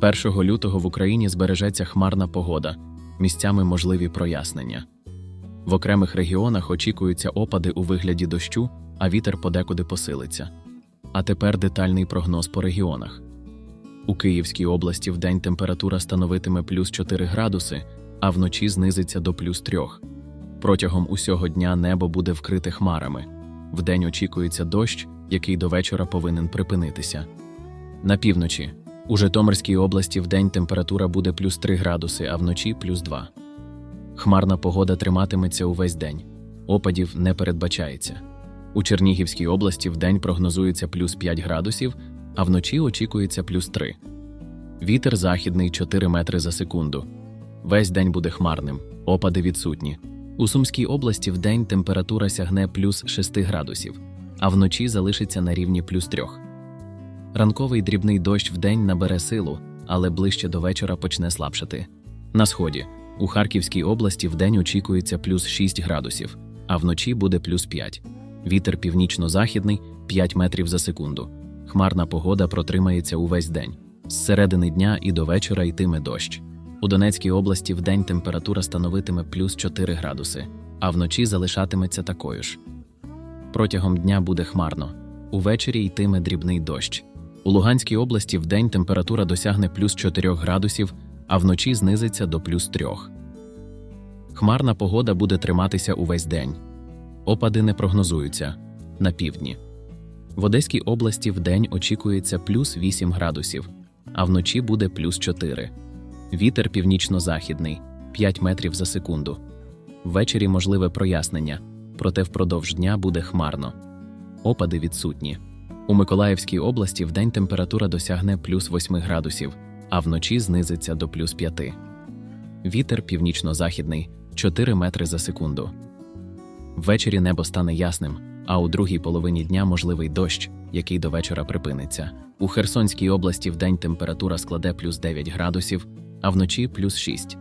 1 лютого в Україні збережеться хмарна погода, місцями можливі прояснення. В окремих регіонах очікуються опади у вигляді дощу, а вітер подекуди посилиться. А тепер детальний прогноз по регіонах. У Київській області вдень температура становитиме плюс 4 градуси, а вночі знизиться до плюс 3. Протягом усього дня небо буде вкрите хмарами. Вдень очікується дощ, який до вечора повинен припинитися. На півночі. У Житомирській області вдень температура буде плюс 3 градуси, а вночі плюс 2. Хмарна погода триматиметься увесь день. Опадів не передбачається. У Чернігівській області вдень прогнозується плюс 5 градусів, а вночі очікується плюс 3. Вітер західний 4 метри за секунду. Весь день буде хмарним, опади відсутні. У Сумській області вдень температура сягне плюс 6 градусів, а вночі залишиться на рівні плюс 3. Ранковий дрібний дощ вдень набере силу, але ближче до вечора почне слабшати. На сході у Харківській області вдень очікується плюс 6 градусів, а вночі буде плюс 5. Вітер північно-західний 5 метрів за секунду. Хмарна погода протримається увесь день. З середини дня і до вечора йтиме дощ. У Донецькій області вдень температура становитиме плюс 4 градуси, а вночі залишатиметься такою ж. Протягом дня буде хмарно. Увечері йтиме дрібний дощ. У Луганській області вдень температура досягне плюс 4 градусів, а вночі знизиться до плюс 3. Хмарна погода буде триматися увесь день. Опади не прогнозуються на півдні. В Одеській області вдень очікується плюс 8 градусів, а вночі буде плюс 4. Вітер північно-західний 5 метрів за секунду. Ввечері можливе прояснення, проте впродовж дня буде хмарно. Опади відсутні. У Миколаївській області вдень температура досягне плюс 8 градусів, а вночі знизиться до плюс 5. Вітер північно-західний 4 метри за секунду. Ввечері небо стане ясним, а у другій половині дня можливий дощ, який до вечора припиниться. У Херсонській області вдень температура складе плюс 9 градусів, а вночі плюс 6.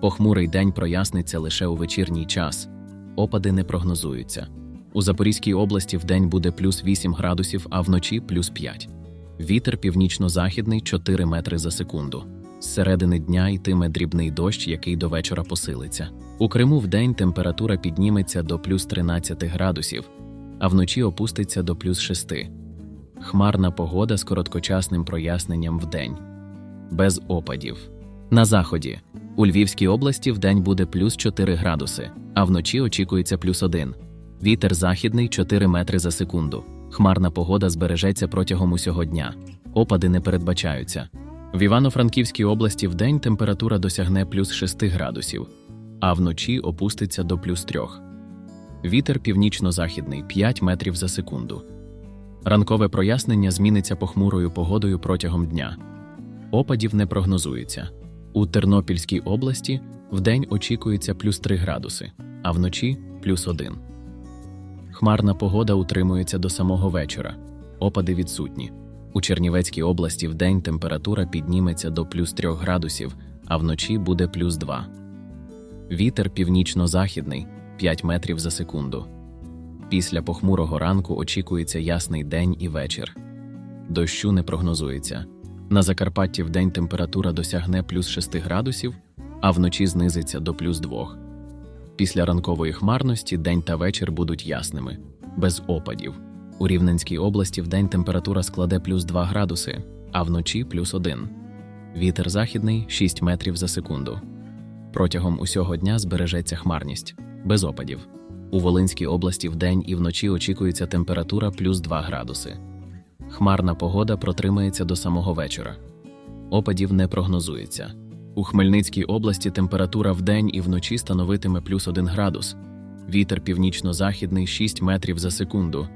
Похмурий день проясниться лише у вечірній час. Опади не прогнозуються. У Запорізькій області вдень буде плюс 8 градусів, а вночі плюс 5. Вітер північно-західний 4 метри за секунду. З середини дня йтиме дрібний дощ, який до вечора посилиться. У Криму вдень температура підніметься до плюс 13 градусів, а вночі опуститься до плюс 6. Хмарна погода з короткочасним проясненням вдень. Без опадів. На заході. У Львівській області вдень буде плюс 4 градуси, а вночі очікується плюс 1. Вітер західний 4 метри за секунду. Хмарна погода збережеться протягом усього дня. Опади не передбачаються. В Івано-Франківській області вдень температура досягне плюс 6 градусів, а вночі опуститься до плюс 3. Вітер північно-західний 5 метрів за секунду. Ранкове прояснення зміниться похмурою погодою протягом дня. Опадів не прогнозується. У Тернопільській області вдень очікується плюс 3 градуси, а вночі плюс 1. Хмарна погода утримується до самого вечора. Опади відсутні. У Чернівецькій області вдень температура підніметься до плюс 3 градусів, а вночі буде плюс 2. Вітер північно-західний 5 метрів за секунду. Після похмурого ранку очікується ясний день і вечір. Дощу не прогнозується. На Закарпатті вдень температура досягне плюс 6 градусів, а вночі знизиться до плюс 2. Після ранкової хмарності день та вечір будуть ясними, без опадів. У Рівненській області вдень температура складе плюс 2 градуси, а вночі плюс 1. Вітер західний 6 метрів за секунду. Протягом усього дня збережеться хмарність, без опадів. У Волинській області вдень і вночі очікується температура плюс 2 градуси. Хмарна погода протримається до самого вечора. Опадів не прогнозується. У Хмельницькій області температура вдень і вночі становитиме плюс 1 градус. Вітер північно-західний 6 метрів за секунду.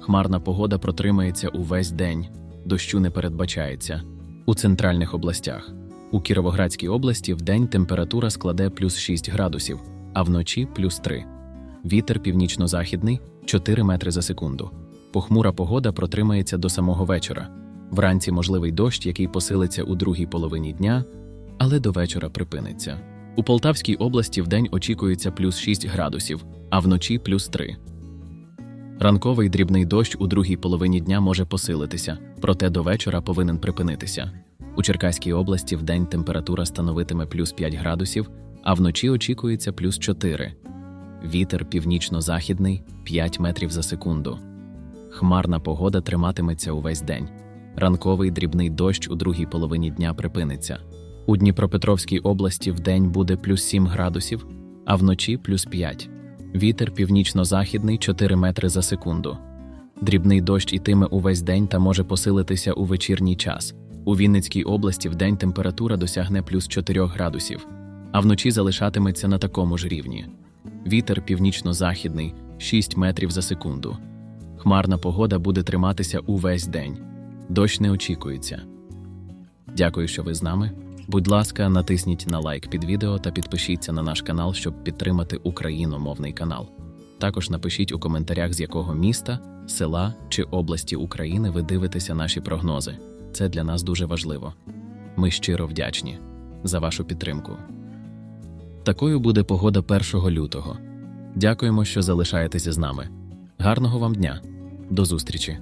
Хмарна погода протримається увесь день, дощу не передбачається. У центральних областях. У Кіровоградській області вдень температура складе плюс 6 градусів, а вночі плюс 3. Вітер північно-західний 4 метри за секунду. Похмура погода протримається до самого вечора. Вранці можливий дощ, який посилиться у другій половині дня, але до вечора припиниться. У Полтавській області вдень очікується плюс 6 градусів, а вночі плюс 3. Ранковий дрібний дощ у другій половині дня може посилитися, проте до вечора повинен припинитися. У Черкаській області вдень температура становитиме плюс 5 градусів, а вночі очікується плюс 4. Вітер північно-західний 5 метрів за секунду. Хмарна погода триматиметься увесь день. Ранковий дрібний дощ у другій половині дня припиниться. У Дніпропетровській області вдень буде плюс 7 градусів, а вночі плюс 5. Вітер північно-західний 4 метри за секунду. Дрібний дощ ітиме увесь день та може посилитися у вечірній час. У Вінницькій області вдень температура досягне плюс 4 градусів, а вночі залишатиметься на такому ж рівні. Вітер північно-західний 6 метрів за секунду. Хмарна погода буде триматися увесь день. Дощ не очікується. Дякую, що ви з нами. Будь ласка, натисніть на лайк під відео та підпишіться на наш канал, щоб підтримати україномовний канал. Також напишіть у коментарях, з якого міста, села чи області України ви дивитеся наші прогнози. Це для нас дуже важливо. Ми щиро вдячні за вашу підтримку. Такою буде погода 1 лютого. Дякуємо, що залишаєтеся з нами. Гарного вам дня. До зустрічі!